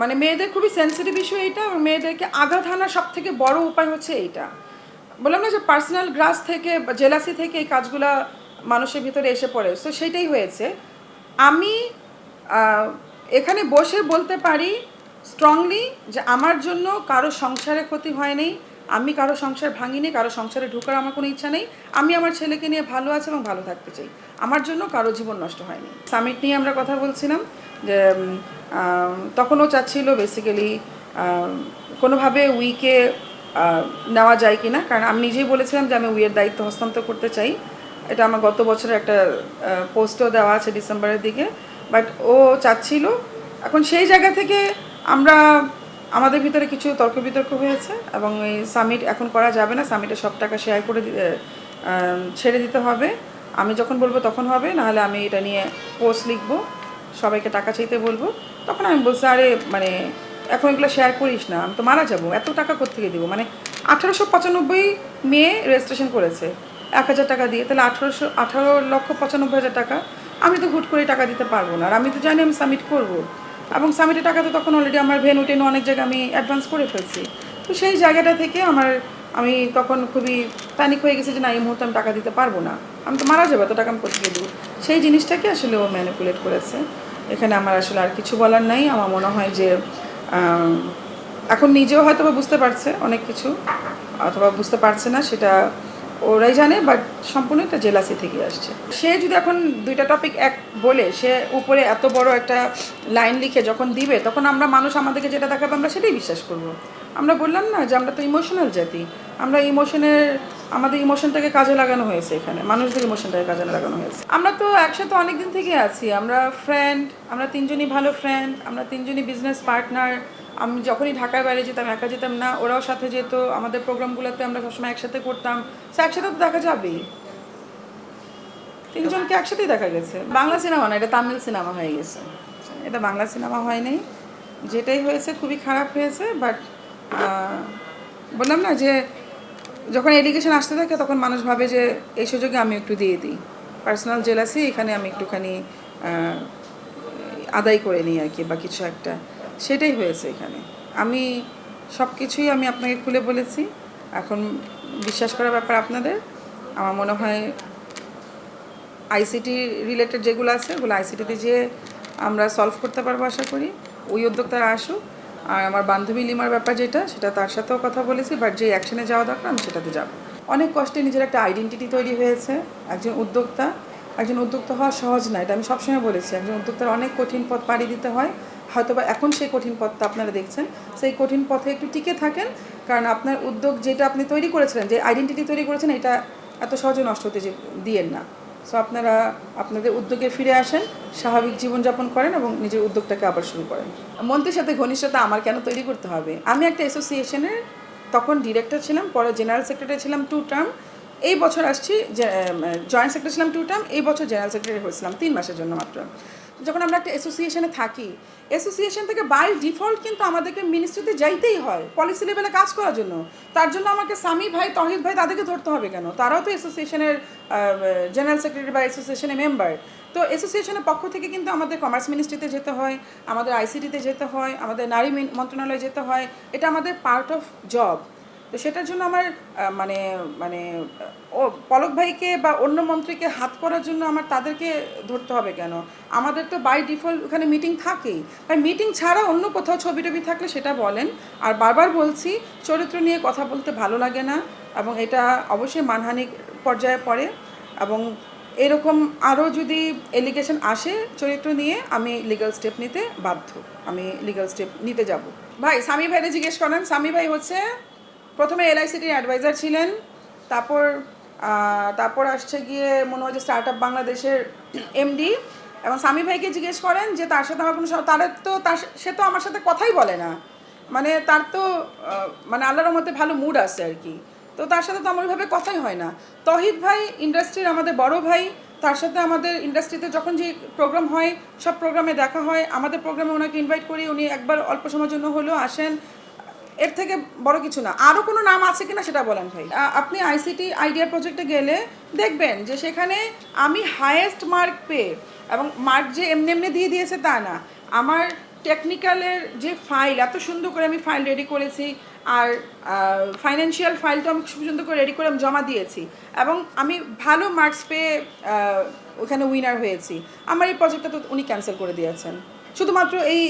মানে মেয়েদের খুবই সেন্সিটিভ ইস্যু এইটা মেয়েদেরকে আঘাত হানার সব থেকে বড় উপায় হচ্ছে এইটা। বললাম না যে পার্সোনাল গ্রাস থেকে জেলাসি থেকে এই কাজগুলা মানুষের ভিতরে এসে পড়ে। তো সেটাই হয়েছে। আমি এখানে বসে বলতে পারি স্ট্রংলি যে আমার জন্য কারও সংসারে ক্ষতি হয়নি। আমি কারও সংসার ভাঙিনি, কারও সংসারে ঢোকার আমার কোনো ইচ্ছা নেই। আমি আমার ছেলেকে নিয়ে ভালো আছি এবং ভালো থাকতে চাই। আমার জন্য কারও জীবন নষ্ট হয়নি। সামিট নিয়ে আমরা কথা বলছিলাম যে তখনও চাচ্ছিল বেসিক্যালি কোনোভাবে উইকে নেওয়া যায় কি না কারণ আমি নিজেই বলেছিলাম যে আমি উইয়ের দায়িত্ব হস্তান্তর করতে চাই। এটা আমার গত বছরের একটা পোস্টও দেওয়া আছে ডিসেম্বরের দিকে। বাট ও চাচ্ছিল। এখন সেই জায়গা থেকে আমরা আমাদের ভিতরে কিছু তর্ক বিতর্ক হয়েছে এবং এই সামিট এখন করা যাবে না। সামিটে সব টাকা শেয়ার করে ছেড়ে দিতে হবে। আমি যখন বলব তখন হবে, নাহলে আমি এটা নিয়ে পোস্ট লিখব, সবাইকে টাকা চাইতে বলব। তখন আমি বলছি, আরে মানে এখন এগুলো শেয়ার করিস না, আমি তো মারা যাব, এত টাকা কোথেকে দিব? মানে আঠারোশো পঁচানব্বই মেয়ে রেজিস্ট্রেশন করেছে। এক হাজার টাকা দিয়ে, তাহলে আঠারোশো, আঠারো লক্ষ পঁচানব্বই হাজার টাকা। আমি তো হুট করে টাকা দিতে পারব না, আর আমি তো জানি আমি সাবমিট করব। এবং সামিটের টাকা তো তখন অলরেডি আমার ভেনু টেনু অনেক জায়গায় আমি অ্যাডভান্স করে ফেলছি। তো সেই জায়গাটা থেকে আমার, আমি তখন খুবই প্যানিক হয়ে গেছে যে না, এই মুহূর্তে আমি টাকা দিতে পারব না। আমি তো মারা যাব, এত টাকা আমি কোথেকে দেবো? সেই জিনিসটাকে আসলে ও ম্যানিপুলেট করেছে। এখানে আমার আসলে আর কিছু বলার নাই। আমার মনে হয় যে এখন নিজেও হয়তো বুঝতে পারছে অনেক কিছু, অথবা বুঝতে পারছে না সেটা ওরাই জানে বাট সম্পূর্ণ একটা জেলাসি থেকে আসছে। সে যদি এখন দুইটা টপিক এক বলে, সে উপরে এত বড় একটা লাইন লিখে যখন দিবে, তখন আমরা মানুষ আমাদেরকে যেটা দেখাবে আমরা সেটাই বিশ্বাস করব। আমরা বললাম না যে আমরা তো ইমোশনাল জাতি। আমরা ইমোশনের আমাদের ইমোশনটাকে কাজে লাগানো হয়েছে এখানে, মানুষদের ইমোশনটাকে কাজে লাগানো হয়েছে। আমরা তো একসাথে অনেক দিন থেকে আছি, আমরা ফ্রেন্ড আমরা তিনজনই ভালো ফ্রেন্ড আমরা তিনজনই বিজনেস পার্টনার আমি যখনই ঢাকার বাইরে যেতাম, একা যেতাম না, ওরাও সাথে যেত, আমাদের প্রোগ্রামগুলোতে আমরা সবসময় একসাথে করতাম। সে একসাথে তো দেখা যাবেই। তিনজনকে একসাথেই দেখা গেছে। বাংলা সিনেমা না, এটা তামিল সিনেমা হয়ে গেছে। এটা বাংলা সিনেমা হয়নি যেটাই হয়েছে খুবই খারাপ হয়েছে বাট বললাম না যে যখন এডুকেশন আসতে থাকে, তখন মানুষ ভাবে যে, এই সুযোগে আমি একটু দিয়ে দিই। পার্সোনাল জেলাসি এখানে আমি একটুখানি আদায় করে নিই আর কি বা কিছু একটা। সেটাই হয়েছে এখানে। আমি সব কিছুই আমি আপনাকে খুলে বলেছি। এখন বিশ্বাস করার ব্যাপার আপনাদের। আমার মনে হয় আইসিটি রিলেটেড যেগুলো আছে, ওগুলো আইসিটিতে যে আমরা সলভ করতে পারব আশা করি। ওই উদ্যোক্তারা আসুক। আর আমার বান্ধবী লিমার ব্যাপার যেটা, সেটা তার সাথেও কথা বলেছি বাট যে অ্যাকশনে যাওয়া দরকার, আমি সেটাতে যাব। অনেক কষ্টে নিজের একটা আইডেন্টিটি তৈরি হয়েছে, একজন উদ্যোক্তা। একজন উদ্যোক্তা হওয়া সহজ না, এটা আমি সবসময় বলেছি। একজন উদ্যোক্তার অনেক কঠিন পথ পাড়ি দিতে হয়। হয়তোবা এখন সেই কঠিন পথটা আপনারা দেখছেন। সেই কঠিন পথে একটু টিকে থাকেন, কারণ আপনার উদ্যোগ যেটা আপনি তৈরি করেছিলেন, যে আইডেন্টিটি তৈরি করেছেন, এটা এত সহজে নষ্ট হতে দিয়েন না। সো আপনারা আপনাদের উদ্যোগে ফিরে আসেন, স্বাভাবিক জীবনযাপন করেন এবং নিজের উদ্যোগটাকে আবার শুরু করেন। মন্ত্রীর সাথে ঘনিষ্ঠতা আমার কেন তৈরি করতে হবে? আমি একটা অ্যাসোসিয়েশনের তখন ডিরেক্টর ছিলাম, পরে জেনারেল সেক্রেটারি ছিলাম টু টার্ম এই বছর আসছি জয়েন্ট সেক্রেটারি ছিলাম টু টার্ম এই বছর জেনারেল সেক্রেটারি হয়েছিলাম, তিন মাসের জন্য মাত্র। যখন আমরা একটা অ্যাসোসিয়েশনে থাকি অ্যাসোসিয়েশন থেকে বাই ডিফল্ট কিন্তু আমাদেরকে মিনিস্ট্রিতে যাইতেই হয় পলিসি লেভেলে কাজ করার জন্য। তার জন্য আমাকে সামি ভাই, তহিদ ভাই তাদেরকে ধরতে হবে কেন? তারাও তো অ্যাসোসিয়েশনের জেনারেল সেক্রেটারি বা অ্যাসোসিয়েশনের মেম্বার তো অ্যাসোসিয়েশনের পক্ষ থেকে কিন্তু আমাদের কমার্স মিনিস্ট্রিতে যেতে হয়, আমাদের আইসিটিতে যেতে হয়, আমাদের নারী মন্ত্রণালয়ে যেতে হয়। এটা আমাদের পার্ট অফ জব তো সেটার জন্য আমার মানে মানে ও, পলক ভাইকে বা অন্য মন্ত্রীকে হাত করার জন্য আমার তাদেরকে ধরতে হবে কেন? আমাদের তো বাই ডিফল্ট ওখানে মিটিং থাকেই। আর মিটিং ছাড়া অন্য কোথাও ছবি টবি থাকলে সেটা বলেন। আর বারবার বলছি, চরিত্র নিয়ে কথা বলতে ভালো লাগে না এবং এটা অবশ্যই মানহানি পর্যায়ে পড়ে এবং এরকম আরও যদি এলিগেশন আসে চরিত্র নিয়ে, আমি লিগ্যাল স্টেপ নিতে বাধ্য। আমি লিগাল স্টেপ নিতে যাব। ভাই, স্বামী ভাইরে জিজ্ঞেস করেন, স্বামী ভাই হচ্ছে প্রথমে এলআইসিটির অ্যাডভাইজার ছিলেন, তারপর তারপর আসছে গিয়ে মনে হয় যে স্টার্ট আপ বাংলাদেশের এমডি এবং স্বামী ভাইকে জিজ্ঞেস করেন যে তার সাথে আমার কোনো তার তো, তার সে তো আমার সাথে কথাই বলে না। মানে তার তো মানে আল্লাহর মধ্যে ভালো মুড আছে আর কি। তো তার সাথে তো আমার ওইভাবে কথাই হয় না। তহিদ ভাই ইন্ডাস্ট্রির আমাদের বড় ভাই, তার সাথে আমাদের ইন্ডাস্ট্রিতে যখন যে প্রোগ্রাম হয়, সব প্রোগ্রামে দেখা হয়। আমাদের প্রোগ্রামে ওনাকে ইনভাইট করি, উনি একবার অল্প সময়ের জন্য হলেও আসেন। এর থেকে বড় কিছু না। আরও কোনো নাম আছে কিনা সেটা বলেন ভাই। আপনি আইসিটি আইডিয়া প্রজেক্টে গেলে দেখবেন যে সেখানে আমি হায়েস্ট মার্ক পেয়ে এবং মার্ক যে এমনি এমনি দিয়ে দিয়েছে তা না। আমার টেকনিক্যালের যে ফাইল এত সুন্দর করে আমি ফাইল রেডি করেছি আর ফাইন্যান্সিয়াল ফাইলটা আমি খুব সুন্দর করে রেডি করে আমি জমা দিয়েছি এবং আমি ভালো মার্কস পেয়ে ওখানে উইনার হয়েছি। আমার এই প্রজেক্টটা তো উনি ক্যান্সেল করে দিয়েছেন। শুধুমাত্র এই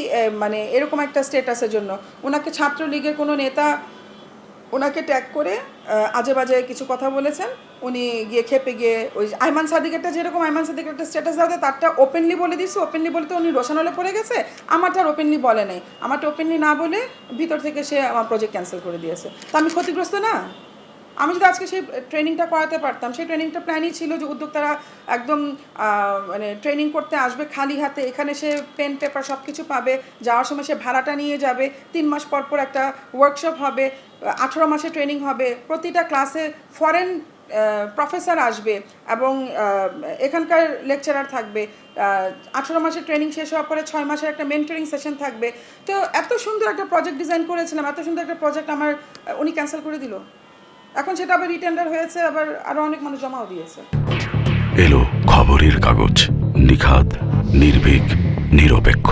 মানে এরকম একটা স্টেটাসের জন্য। ওনাকে ছাত্রলীগের কোনো নেতা ওনাকে ট্যাগ করে আজে বাজে কিছু কথা বলেছেন। উনি গিয়ে খেপে গিয়ে ওই আইমান সাদিকেরটা যেরকম আইমান সাদিকের একটা স্ট্যাটাস যায়, তারটা ওপেনলি বলে দিচ্ছে ওপেনলি বলে তো উনি রোশানলে পড়ে গেছে আমারটা আর ওপেনলি বলে নাই। আমারটা ওপেনলি না বলে ভিতর থেকে সে আমার প্রজেক্ট ক্যান্সেল করে দিয়েছে। তা আমি ক্ষতিগ্রস্ত না? আমি যদি আজকে সেই ট্রেনিংটা করাতে পারতাম, সেই ট্রেনিংটা প্ল্যানই ছিল যে উদ্যোক্তারা একদম মানে ট্রেনিং করতে আসবে খালি হাতে, এখানে সে পেন পেপার সব কিছু পাবে, যাওয়ার সময় সে ভাড়াটা নিয়ে যাবে, তিন মাস পর পর একটা ওয়ার্কশপ হবে, আঠেরো মাসে ট্রেনিং হবে, প্রতিটা ক্লাসে ফরেন প্রফেসর আসবে এবং এখানকার লেকচারার থাকবে আঠেরো মাসের ট্রেনিং শেষ হওয়ার পরে ছয় মাসের একটা মেন্টরিং সেশন থাকবে। তো এত সুন্দর একটা প্রজেক্ট ডিজাইন করেছিলাম, এত সুন্দর একটা প্রজেক্ট আমার উনি ক্যান্সেল করে দিল। এখন সেটা আবার রিটেন্ডার হয়েছে, আবার আরও অনেক মানুষ জমাও দিয়েছে। এলো খবরের কাগজ নিখাত নির্ভীক, নিরপেক্ষ।